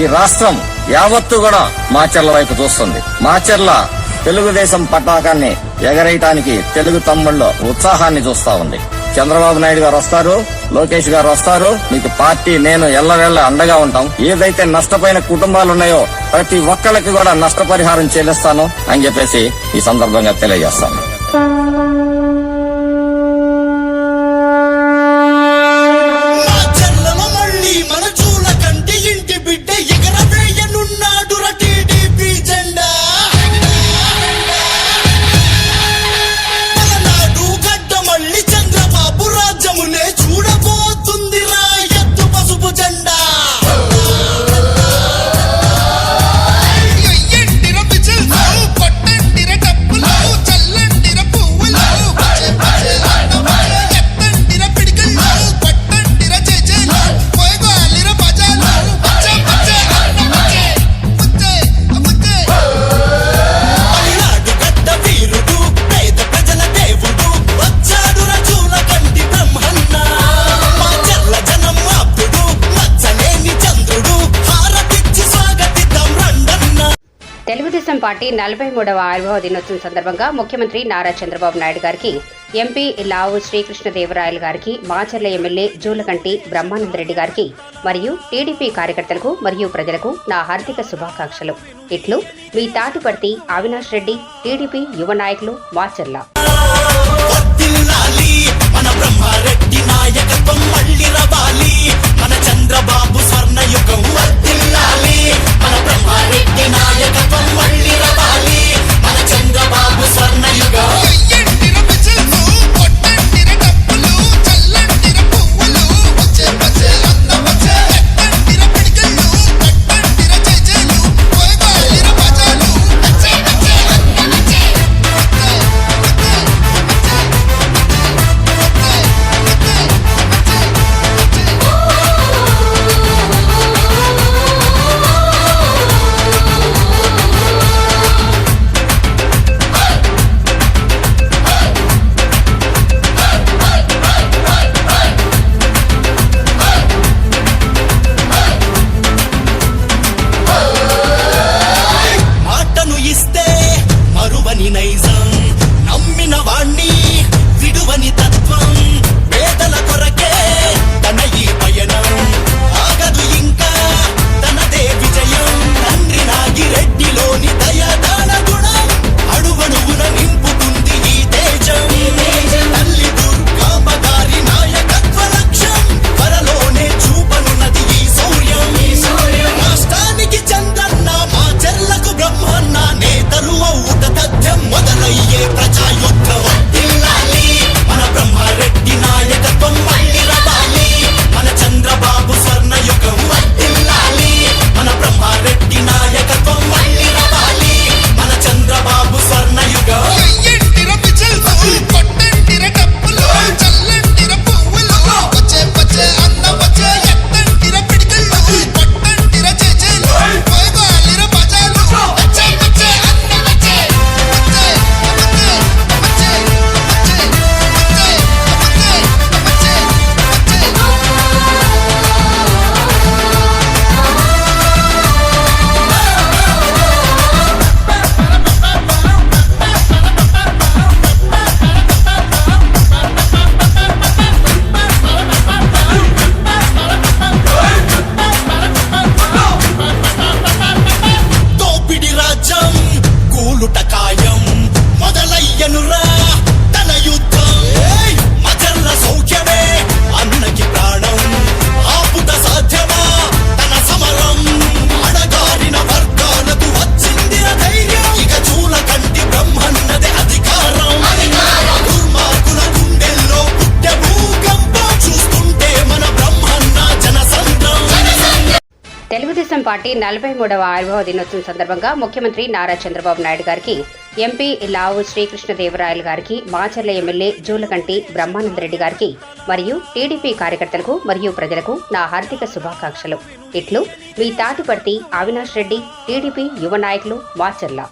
ఈ రాష్ట్రం యావత్తు కూడా మాచర్ల వైపు చూస్తుంది. మాచర్ల తెలుగుదేశం పతాకాన్ని ఎగరేయటానికి తెలుగు తమ్ముళ్ళు ఉత్సాహాన్ని చూస్తా ఉంది. చంద్రబాబు నాయుడు గారు వస్తారు లోకేష్ గారు వస్తారు మీకు పార్టీ నేను ఎల్లవెల్ల అండగా ఉంటాం. ఏదైతే నష్టపోయిన కుటుంబాలు ఉన్నాయో ప్రతి ఒక్కళ్ళకి కూడా నష్టపరిహారం చెల్లిస్తాను అని చెప్పేసి ఈ సందర్భంగా తెలియజేస్తాను. తెలుగుదేశం పార్టీ నలభై మూడవ ఆవిర్భావ దినోత్సవం సందర్భంగా ముఖ్యమంత్రి నారా చంద్రబాబు నాయుడు గారికి ఎంపీ లావు శ్రీకృష్ణదేవరాయలు గారికి మాచర్ల ఎమ్మెల్యే జూలకంటి బ్రహ్మానందరెడ్డి గారికి మరియు టీడీపీ కార్యకర్తలకు మరియు ప్రజలకు నా హార్దిక శుభాకాంక్షలు. ఇట్లు మీ తాటిపర్తి అవినాష్ రెడ్డి టీడీపీ యువ నాయకులు మాచర్ల. mina exame. పార్టీ నలభై మూడవ ఆవిర్భావ దినోత్సవం సందర్భంగా ముఖ్యమంత్రి నారా చంద్రబాబు నాయుడు గారికి ఎంపీ లావు శ్రీకృష్ణదేవరాయలు గారికి మాచర్ల ఎమ్మెల్యే జూలకంటి బ్రహ్మానందరెడ్డి గారికి మరియు టీడీపీ కార్యకర్తలకు మరియు ప్రజలకు నా హార్దిక శుభాకాంక్షలు. ఇట్లు మీ తాటిపర్తి అవినాష్ రెడ్డి టీడీపీ యువ నాయకులు మాచర్ల.